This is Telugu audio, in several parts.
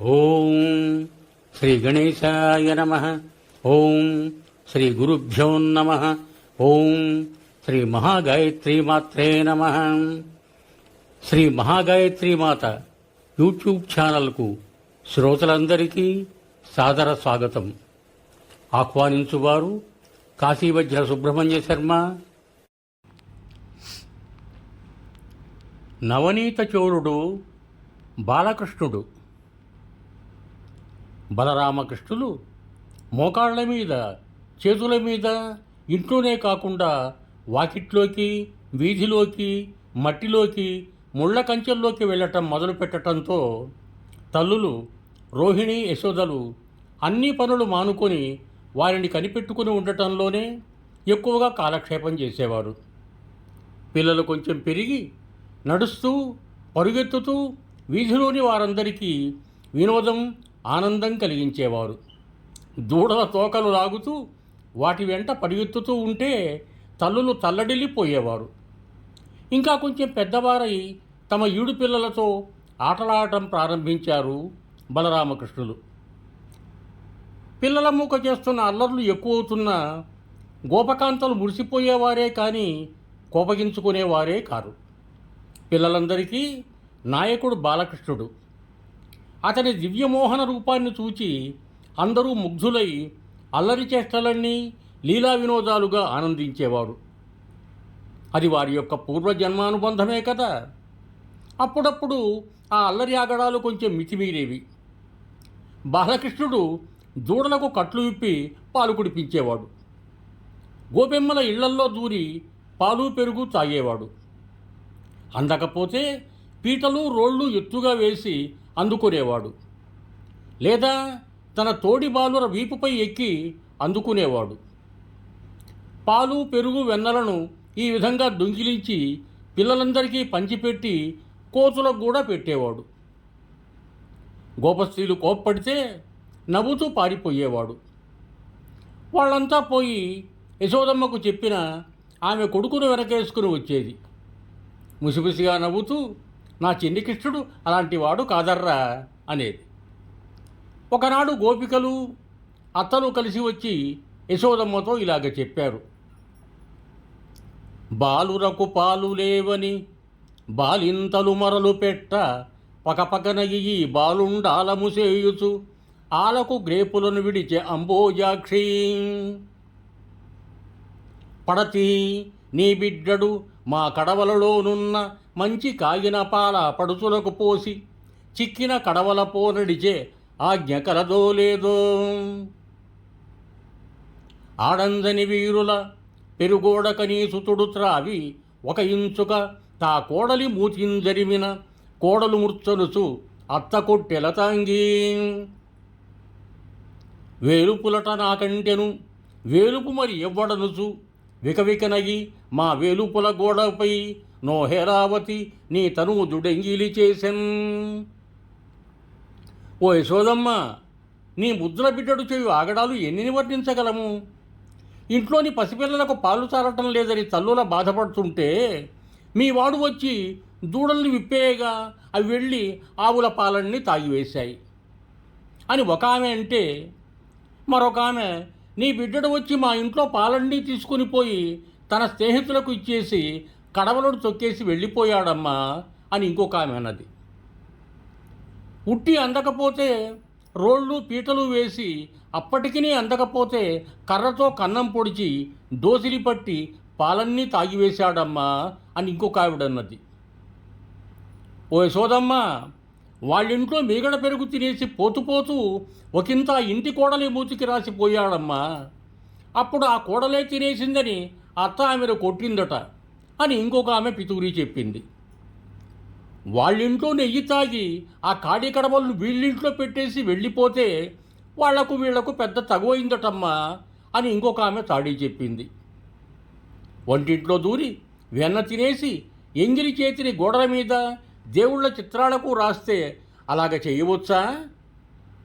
ఓం శ్రీ గణేశాయ నమ. ఓం శ్రీ గురుభ్యో నమ. ఓం శ్రీ మహాగాయత్రి మాత్రే నమ. శ్రీ మహాగాయత్రి మాత యూట్యూబ్ ఛానల్కు శ్రోతలందరికీ సాదర స్వాగతం. ఆహ్వానించువారు కాశీవజ్ర సుబ్రహ్మణ్య శర్మ. నవనీత చోరుడు బాలకృష్ణుడు. బలరామకృష్ణులు మోకాళ్ళ మీద చేతుల మీద ఇంట్లోనే కాకుండా వాకిట్లోకి వీధిలోకి మట్టిలోకి ముళ్ళ కంచెల్లోకి వెళ్ళటం మొదలుపెట్టడంతో తల్లులు రోహిణి యశోదలు అన్ని పనులు మానుకొని వారిని కనిపెట్టుకుని ఉండటంలోనే ఎక్కువగా కాలక్షేపం చేసేవారు. పిల్లలు కొంచెం పెరిగి నడుస్తూ పరుగెత్తుతూ వీధిలోని వారందరికీ వినోదం ఆనందం కలిగించేవారు. దూడల తోకలు లాగుతూ వాటి వెంట పరిగెత్తుతూ ఉంటే తల్లులు తల్లడిల్లిపోయేవారు. ఇంకా కొంచెం పెద్దవారై తమ ఈడు పిల్లలతో ఆటలాడటం ప్రారంభించారు బలరామకృష్ణులు. పిల్లల మూక చేస్తున్న అల్లర్లు ఎక్కువవుతున్న గోపకాంతలు మురిసిపోయేవారే కానీ కోపగించుకునేవారే కారు. పిల్లలందరికీ నాయకుడు బాలకృష్ణుడు. అతని దివ్యమోహన రూపాన్ని చూచి అందరూ ముగ్ధులై అల్లరి చేష్టలన్నీ లీలా వినోదాలుగా ఆనందించేవాడు అది వారి యొక్క పూర్వజన్మానుబంధమే కదా? అప్పుడప్పుడు ఆ అల్లరి ఆగడాలు కొంచెం మితిమీరేవి. బాలకృష్ణుడు దూడలకు కట్లు విప్పి పాలు కుడిపించేవాడు. గోపెమ్మల ఇళ్ళల్లో దూరి పాలు పెరుగు తాగేవాడు. అందకపోతే పీటలు రోళ్ళు ఎత్తుగా వేసి అందుకునేవాడు. లేదా తన తోడి బాలుర వీపుపై ఎక్కి అందుకునేవాడు. పాలు పెరుగు వెన్నలను ఈ విధంగా దొంగిలించి పిల్లలందరికీ పంచిపెట్టి కోతులకు కూడా పెట్టేవాడు. గోపస్త్రీలు కోప్పడితే నవ్వుతూ పారిపోయేవాడు. వాళ్ళంతా పోయి యశోదమ్మకు చెప్పిన ఆమె కొడుకును వెనకేసుకుని వచ్చేది. ముసిముసిగా నవ్వుతూ నా చిన్ని కృష్ణుడు కాదర్రా అనేది. ఒకనాడు గోపికలు అత్తలు కలిసి వచ్చి యశోదమ్మతో ఇలాగ చెప్పారు. బాలురకు పాలు లేవని బాలింతలు మరలు పెట్ట పకపకన ఈ బాలుండాలము చేయుచు ఆలకు గ్రేపులను విడిచే అంబోజాక్షి. పడతి నీ బిడ్డడు మా కడవలలోనున్న మంచి కాగిన పాల పడుచులకు పోసి చిక్కిన కడవల పోనడిచే ఆజ్ఞ కలదో లేదో. ఆడందని వీరుల పెరుగోడ కనీసుతుడు త్రావి ఒక ఇంచుక తా కోడలి మూతింజరిమిన కోడలు ముర్చనుచు అత్త కొట్టెల తాంగీ. వేలుపులట నాకంటెను వేలుపు మరి ఎవ్వడనుచు వికవికనగి మా వేలుపుల గోడపై నోహేరావతి నీ తనువు దుడెంగిలి చేసెన్ ఓ యశోదమ్మ నీ ముద్ర బిడ్డడు చేయు ఆగడాలు ఎన్ని వర్ణించగలము ఇంట్లోని పసిపిల్లలకు పాలు చాలటం లేదని తల్లుల బాధపడుతుంటే మీ వాడు వచ్చి దూడల్ని విప్పేయగా అవి వెళ్ళి ఆవుల పాలన్నీ తాగివేశాయి. అని ఒక ఆమె అంటే మరొక ఆమె నీ బిడ్డడు వచ్చి మా ఇంట్లో పాలన్నీ తీసుకుని పోయి తన స్నేహితులకు ఇచ్చేసి కడవలను తొక్కేసి వెళ్ళిపోయాడమ్మా అని ఇంకొక ఆమె అన్నది. ఉట్టి అందకపోతే రోళ్ళు పీటలు వేసి అప్పటికి అందకపోతే కర్రతో కన్నం పొడిచి దోసిలి పట్టి పాలన్నీ తాగివేశాడమ్మా అని ఇంకొక ఆవిడన్నది ఓ యశోదమ్మ వాళ్ళింట్లో మీగడ పెరుగు తినేసి పోతుపోతూ ఒకంత ఇంటి కోడలి మూతికి రాసిపోయాడమ్మా. అప్పుడు ఆ కోడలే తినేసిందని అత్త ఆమెను కొట్టిందట. అని ఇంకొక ఆమె పితూరి చెప్పింది. వాళ్ళింట్లో నెయ్యి తాగి ఆ కాడి కడవలను వీళ్ళింట్లో పెట్టేసి వెళ్ళిపోతే వాళ్ళకు వీళ్ళకు పెద్ద తగువైందటమ్మా అని ఇంకొక ఆమె తాడి చెప్పింది. వంటింట్లో దూరి వెన్న తినేసి ఎంగిరి చేతిని గోడల మీద దేవుళ్ళ చిత్రాలకు రాస్తే అలాగ చేయవచ్చా?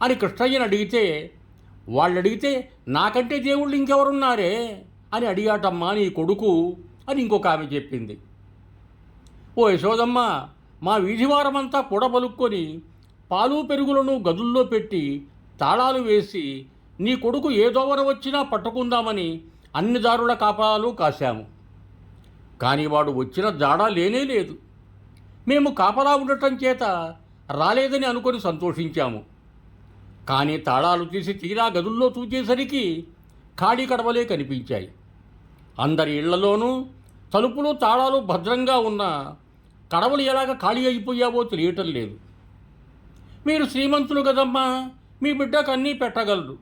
అని కృష్ణయ్యను అడిగితే వాళ్ళు అడిగితే నాకంటే దేవుళ్ళు ఇంకెవరున్నారే? అని అడిగాటమ్మా నీ కొడుకు. అని ఇంకొక ఆమె చెప్పింది. ఓ యశోదమ్మ మా వీధివారమంతా కూడబలుక్కొని పాలు పెరుగులను గదుల్లో పెట్టి తాళాలు వేసి నీ కొడుకు ఏ దోవర వచ్చినా పట్టుకుందామని అన్ని దారుల కాపాలు కాశాము. కానీ వాడు వచ్చిన జాడా లేనే లేదు. మేము కాపలా ఉండటం చేత రాలేదని అనుకొని సంతోషించాము. కానీ తాళాలు తీసి తీరా గదుల్లో చూచేసరికి ఖాళీ కడవలే కనిపించాయి. అందరి ఇళ్ళలోనూ తలుపులు తాళాలు భద్రంగా ఉన్న కడవలు ఎలాగ ఖాళీ అయిపోయావో తెలియటం లేదు. మీరు శ్రీమంతులు కదమ్మా మీ బిడ్డకు అన్నీ పెట్టగలరు.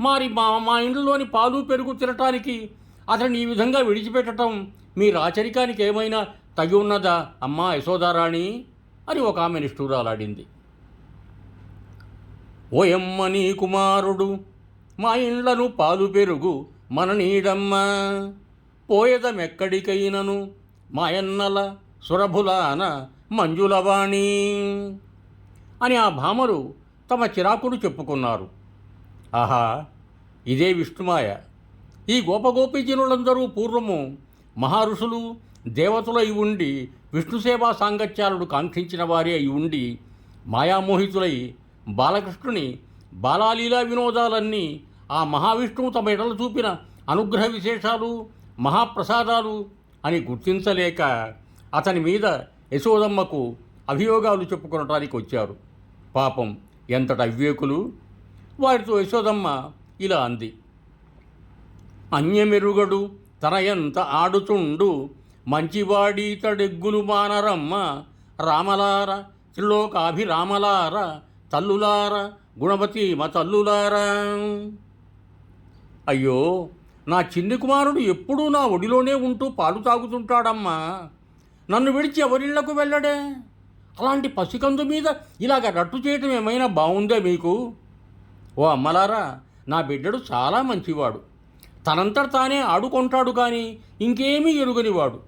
మరి మా మా ఇంట్లోని పాలు పెరుగు తినటానికి అతను ఈ విధంగా విడిచిపెట్టడం మీ రాచరికానికి ఏమైనా తగి ఉన్నదా? అమ్మా యశోదారాణి అని ఒక ఆమె నిష్ఠూరాలాడింది. ఓయమ్మ నీ కుమారుడు మా ఇండ్లను పాలు పెరుగు మన నీడమ్మా. పోయదమెక్కడికైనను? మాయన్నల సురభులాన మంజులవాణి అని ఆ భామలు తమ చిరాకును చెప్పుకున్నారు. ఆహా ఇదే విష్ణుమాయ. ఈ గోపగోపీజనులందరూ పూర్వము మహర్షులు దేవతలై ఉండి విష్ణు సేవా సాంగత్యాలను కాంక్షించిన వారే అయి ఉండి మాయామోహితులై బాలకృష్ణుని బాలాలీలా వినోదాలన్నీ ఆ మహావిష్ణువు తమ ఎడలు చూపిన అనుగ్రహ విశేషాలు మహాప్రసాదాలు అని గుర్తించలేక అతని మీద యశోదమ్మకు అభియోగాలు చెప్పుకొనటానికి వచ్చారు. పాపం ఎంతటి అవివేకులు వారితో యశోదమ్మ ఇలా అంది. అన్యమెరుగడు తన ఎంత ఆడుతుండు మంచివాడీతడెగ్గులు మానరమ్మ రామలార త్రిలోకాభిరామలార తల్లులార గుణవతి మా తల్లులారా! అయ్యో! నా చిన్ని కుమారుడు ఎప్పుడూ నా ఒడిలోనే ఉంటూ పాలు తాగుతుంటాడమ్మా. నన్ను విడిచి ఎవరిళ్ళకు వెళ్ళడే? అలాంటి పసికందు మీద ఇలాగ రట్టు చేయటం ఏమైనా బాగుందే మీకు? ఓ అమ్మలారా నా బిడ్డడు చాలా మంచివాడు. తనంతట తానే ఆడుకుంటాడు కానీ ఇంకేమీ ఎరుగనివాడు.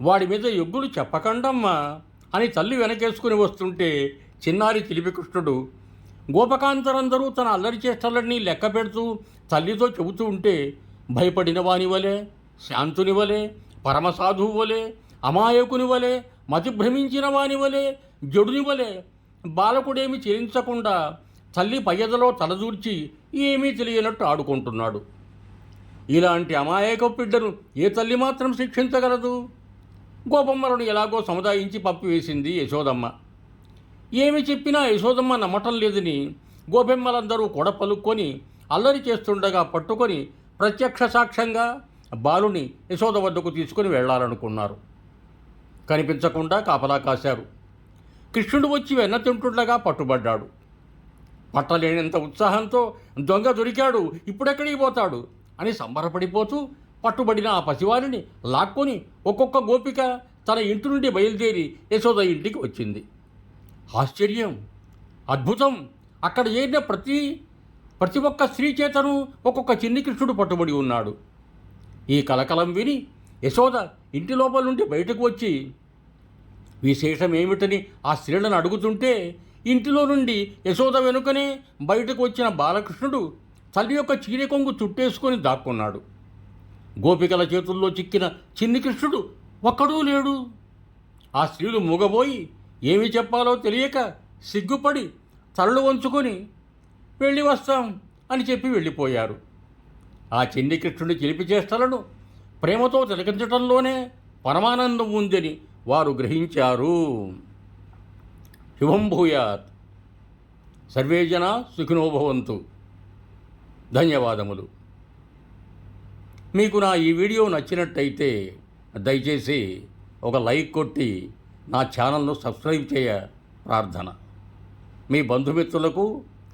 వాడి మీద ఎగ్గులు చెప్పకండమ్మా అని తల్లి వెనకేసుకుని వస్తుంటే చిన్నారి చిలిపికృష్ణుడు గోపకాంతరందరూ తన అల్లరి చేష్టలన్నీ లెక్క పెడుతూ తల్లితో చెబుతూ ఉంటే భయపడిన వాని వలె శాంతుని వలె పరమసాధువు వలె అమాయకుని వలె మతి భ్రమించిన వాని వలె జడుని వలె బాలకుడేమి చేయించకుండా తల్లి పయ్యదలో తలదూర్చి ఏమీ తెలియనట్టు ఆడుకుంటున్నాడు. ఇలాంటి అమాయక బిడ్డను ఏ తల్లి మాత్రం శిక్షించగలదు? గోపమ్మలను ఎలాగో సముదాయించి పప్పివేసింది యశోదమ్మ. ఏమి చెప్పినా యశోదమ్మ నమ్మటం లేదని గోపెమ్మలందరూ కూడా పలుక్కొని అల్లరి చేస్తుండగా పట్టుకొని ప్రత్యక్ష సాక్ష్యంగా బాలుని యశోద వద్దకు తీసుకుని వెళ్ళాలనుకున్నారు. కనిపించకుండా కాపలా కాశారు. కృష్ణుడు వచ్చి వెన్న తింటుండగా పట్టుబడ్డాడు. పట్టలేనంత ఉత్సాహంతో దొంగ దొరికాడు ఇప్పుడెక్కడికి పోతాడు అని సంబరపడిపోతూ పట్టుబడిన ఆ పసివారిని లాక్కొని ఒక్కొక్క గోపిక తన ఇంటి నుండి బయలుదేరి యశోద ఇంటికి వచ్చింది. ఆశ్చర్యం! అద్భుతం! అక్కడ చేరిన ప్రతి ప్రతి ఒక్క స్త్రీ చేతను ఒక్కొక్క చిన్ని కృష్ణుడు పట్టుబడి ఉన్నాడు. ఈ కలకలం విని యశోద ఇంటి లోపల నుండి బయటకు వచ్చి విశేషం ఏమిటని ఆ స్త్రీలను అడుగుతుంటే ఇంటిలో నుండి యశోద వెనుకనే బయటకు వచ్చిన బాలకృష్ణుడు తల్లి యొక్క చీరె కొంగు చుట్టేసుకొని దాక్కున్నాడు. గోపికల చేతుల్లో చిక్కిన చిన్ని కృష్ణుడు ఒక్కడూ లేడు. ఆ స్త్రీలు మూగబోయి ఏమి చెప్పాలో తెలియక సిగ్గుపడి తలలు వంచుకొని వెళ్ళి వస్తాం అని చెప్పి వెళ్ళిపోయారు. ఆ చెన్ని కృష్ణుడి చిలిపి చేష్టలను ప్రేమతో తిలకించటంలోనే పరమానందం ఉందని వారు గ్రహించారు. శుభం భూయాత్. సర్వే జన సుఖినోభవంతు ధన్యవాదములు. మీకు నా ఈ వీడియో నచ్చినట్టయితే దయచేసి ఒక లైక్ కొట్టి నా ఛానల్ను సబ్స్క్రైబ్ చేయ ప్రార్థన. మీ బంధుమిత్రులకు